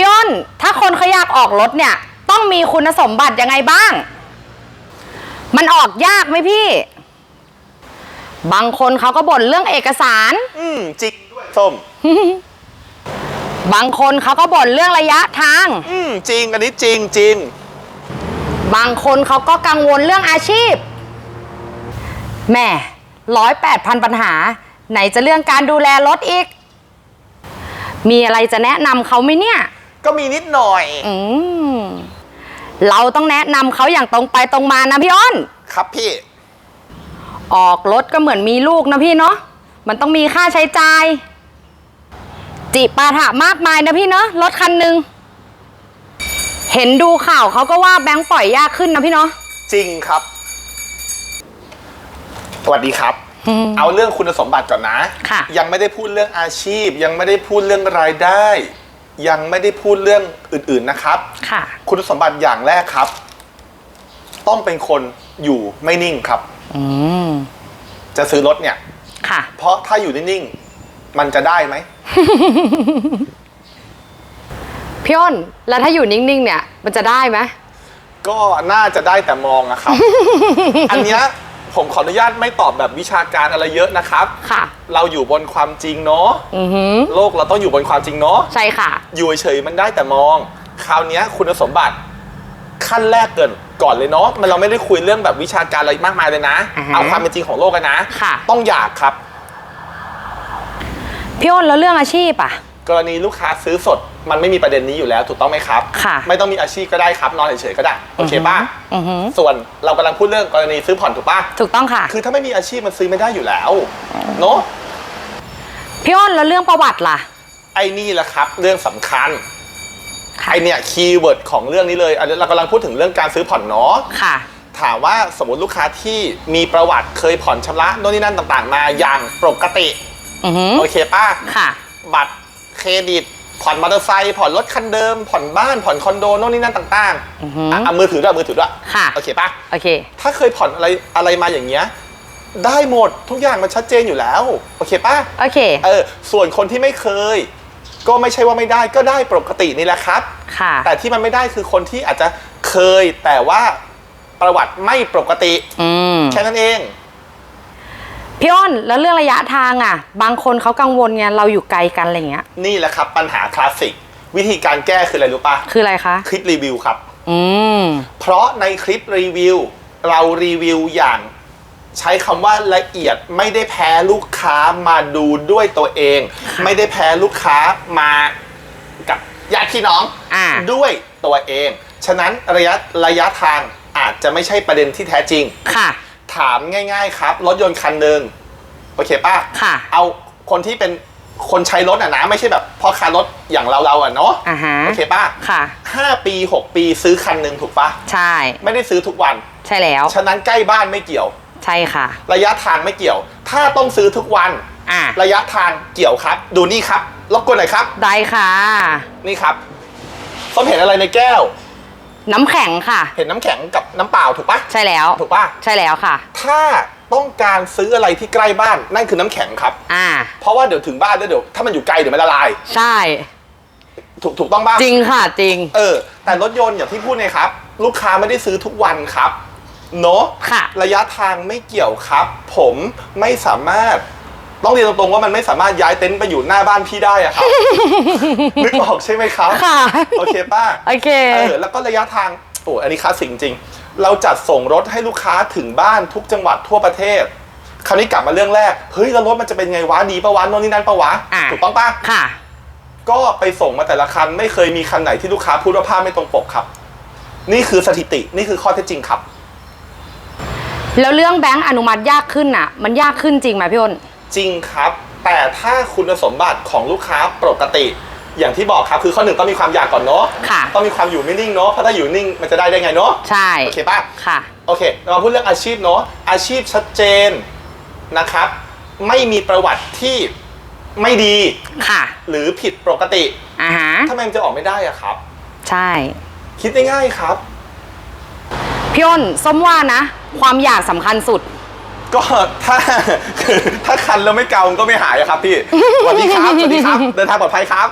พี่อ้นถ้าคนเขาอยากออกรถเนี่ย ต้องมีคุณสมบัติยังไงบ้าง มันออกยากไหมพี่ บางคนเขาก็บ่นเรื่องเอกสาร อืมจริงด้วยส้ม บางคนเขาก็บ่นเรื่องระยะทาง อืมจริงอันนี้จริงจริงบางคนเขาก็กังวลเรื่องอาชีพแม่ร้อยแปดพันปัญหา ไหนจะเรื่องการดูแลรถอีก มีอะไรจะแนะนำเขาไหมเนี่ย ก็มีนิดหน่อย อืมเราต้องแนะนำเขาอย่างตรงไปตรงมานะพี่อ้น ครับพี่ ออกรถก็เหมือนมีลูกนะพี่เนาะ มันต้องมีค่าใช้จ่าย จิปาถะมากมายนะพี่เนาะ รถคันหนึ่ง เห็นดูข่าวเขาก็ว่าแบงค์ปล่อยยากขึ้นนะพี่เนาะ จริงครับ สวัสดีครับ อืมเอาเรื่องคุณสมบัติก่อนนะ ค่ะ ยังไม่ได้พูดเรื่องอาชีพ ยังไม่ได้พูดเรื่องรายได้ ยังไม่ได้พูดเรื่องอื่นๆนะครับ ค่ะ คุณสมบัติอย่างแรกครับ ต้องเป็นคนอยู่ไม่นิ่งครับ อืม จะซื้อรถเนี่ย ค่ะ เพราะถ้าอยู่นิ่งๆมันจะได้ไหม พี่อ้น แล้วถ้าอยู่นิ่งๆ เนี่ย มันจะได้ไหม ก็น่าจะได้แต่มองอะครับ อันเนี้ย ผมขออนุญาตไม่ตอบแบบวิชาการอะไรเยอะนะครับ ค่ะ เราอยู่บนความจริงเนาะอือหือโลกเราต้องอยู่บนความจริงเนาะใช่ค่ะ อยู่เฉยๆมันได้แต่มอง คราวเนี้ยคุณสมบัติขั้นแรกเกินก่อนเลยเนาะมันเราไม่ได้คุยเรื่องแบบวิชาการอะไรมากมายเลยนะอ่าฮะเอาความเป็นจริงของโลกกันนะ ค่ะ ต้องอยากครับ พี่อ้นแล้วเรื่องอาชีพอะ กรณีลูกค้าซื้อสดมันไม่มีประเด็นนี้อยู่แล้วถูกต้องไหมครับ ค่ะไม่ต้องมีอาชีพก็ได้ครับนอนเฉยๆก็ได้โอเคป่ะอือหือส่วนเรากำลังพูดเรื่องกรณีซื้อผ่อนถูกป่ะถูกต้องค่ะ คือถ้าไม่มีอาชีพมันซื้อไม่ได้อยู่แล้วเนาะพี่อ้นแล้วเรื่องประวัติล่ะ ไอ้นี่แหละครับ เรื่องสำคัญค่ะไอเนี่ยคีย์เวิร์ดของเรื่องนี้เลยอันนี้เรากำลังพูดถึงเรื่องการซื้อผ่อนเนาะ ค่ะ ถามว่าสมมติลูกค้าที่มีประวัติเคยผ่อนชำระโน่นนี่นั่นต่างๆ มาอย่างปกติ อือหือโอเคป่ะค่ะ บัตรเค รดิต ผ่อนมอเตอร์ไซค์ผ่อนรถคันเดิม ผ่อนบ้านผ่อนคอนโดโน่นนี่นั่นต่างอือหืๆออะเอามือถือด้วยมือถือด้วยค่ะ โอเคป่ะโอเค ถ้าเคยผ่อนอะไรอะไรมาอย่างเงี้ยได้หมดทุกอย่างมันชัดเจนอยู่แล้วโอเคป่ะโอเค เออส่วนคนที่ไม่เคย ก็ไม่ใช่ว่าไม่ได้ก็ได้ปกตินี่แหละครับ ค่ะ แต่ที่มันไม่ได้คือคนที่อาจจะเคยแต่ว่าประวัติไม่ปกติ อืม แค่นั้นเอง พี่อ้นแล้วเรื่องระยะทางอะ บางคนเขากังวลไงเราอยู่ไกลกันอะไรเงี้ย นี่แหละครับปัญหาคลาสสิก วิธีการแก้คืออะไรรู้ปะคืออะไรคะ คลิปรีวิวครับ อืม เพราะในคลิปรีวิว เรารีวิวอย่าง ใช้คำว่าละเอียดไม่ได้แพ้ลูกค้ามาดูด้วยตัวเอง ไม่ได้แพ้ลูกค้ามากับญาติพี่น้องอ่า ด้วยตัวเอง ฉะนั้นระยะระยะทางอาจจะไม่ใช่ประเด็นที่แท้จริง ค่ะ ถามง่ายๆครับ รถยนต์คันหนึ่งโอเคป่ะค่ะ เอาคนที่เป็นคนใช้รถอะนะ ไม่ใช่แบบพ่อค้ารถอย่างเราเราๆอะเนาะอ่าฮะ โอเคป่ะค่ะ ห้าปีหกปีซื้อคันหนึ่งถูกป่ะ ใช่ ไม่ได้ซื้อทุกวัน ใช่แล้ว ฉะนั้นใกล้บ้านไม่เกี่ยว ใช่ค่ะ ระยะทางไม่เกี่ยว ถ้าต้องซื้อทุกวัน อ่าระยะทางเกี่ยวครับ ดูนี่ครับรบกวนหน่อยครับ ได้ค่ะ นี่ครับส้มเห็นอะไรในแก้ว น้ำแข็งค่ะ เห็นน้ำแข็งกับน้ำเปล่าถูกปะใช่แล้ว ถูกปะใช่แล้วค่ะ ถ้าต้องการซื้ออะไรที่ใกล้บ้านนั่นคือน้ำแข็งครับ อ่า เพราะว่าเดี๋ยวถึงบ้านแล้วเดี๋ยวถ้ามันอยู่ไกลเดี๋ยวมันละลาย ใช่ ถูกถูกต้องบ้างจริงค่ะจริง เออ แต่รถยนต์อย่างที่พูดไงครับ ลูกค้าไม่ได้ซื้อทุกวันครับ เนาะค่ะ ระยะทางไม่เกี่ยวครับ ผมไม่สามารถ ต้องเรียนตรงๆว่ามันไม่สามารถย้ายเต็นท์ไปอยู่หน้าบ้านพี่ได้อะครับ นึกออกใช่ไหมครับค่ะ โอเคป้าโอเค เออแล้วก็ระยะทางโอ้อันนี้คลาสสิกจริงๆเราจัดส่งรถให้ลูกค้าถึงบ้านทุกจังหวัดทั่วประเทศ คราวนี้กลับมาเรื่องแรกเฮ้ยแล้วรถมันจะเป็นไงวะดีปะวะโน่นนี่นั่นปะวะอะ ถูกต้องปะ ค่ะ ก็ไปส่งมาแต่ละคัน ไม่เคยมีคันไหนที่ลูกค้าพูดว่าภาพไม่ตรงปกครับ นี่คือสถิตินี่คือข้อเท็จจริงครับ แล้วเรื่องแบงค์อนุมัติยากขึ้นอะ มันยากขึ้นจริงไหมพี่อ้น จริงครับ แต่ถ้าคุณสมบัติของลูกค้าปกติ อย่างที่บอกครับคือข้อหนึ่งต้องมีความอยากก่อนเนาะค่ะ ต้องมีความอยู่ไม่นิ่งเนาะเพราะถ้าอยู่นิ่งมันจะได้ได้ไงเนาะใช่โอเคป่ะค่ะโอเคเรามาพูดเรื่องอาชีพเนาะอาชีพชัดเจนนะครับ ไม่มีประวัติที่ไม่ดีค่ะ หรือผิดปกติอ่าฮะทำไมมันจะออกไม่ได้อะครับ ใช่ คิดได้ง่ายครับพี่อ้นส้มว่านะ ความอยากสำคัญสุด ก็ถ้าถ้าคันแล้วไม่เกามันก็ไม่หายอะครับพี่สวัสดีครับสวัสดีครับเดินทางปลอดภัยครับ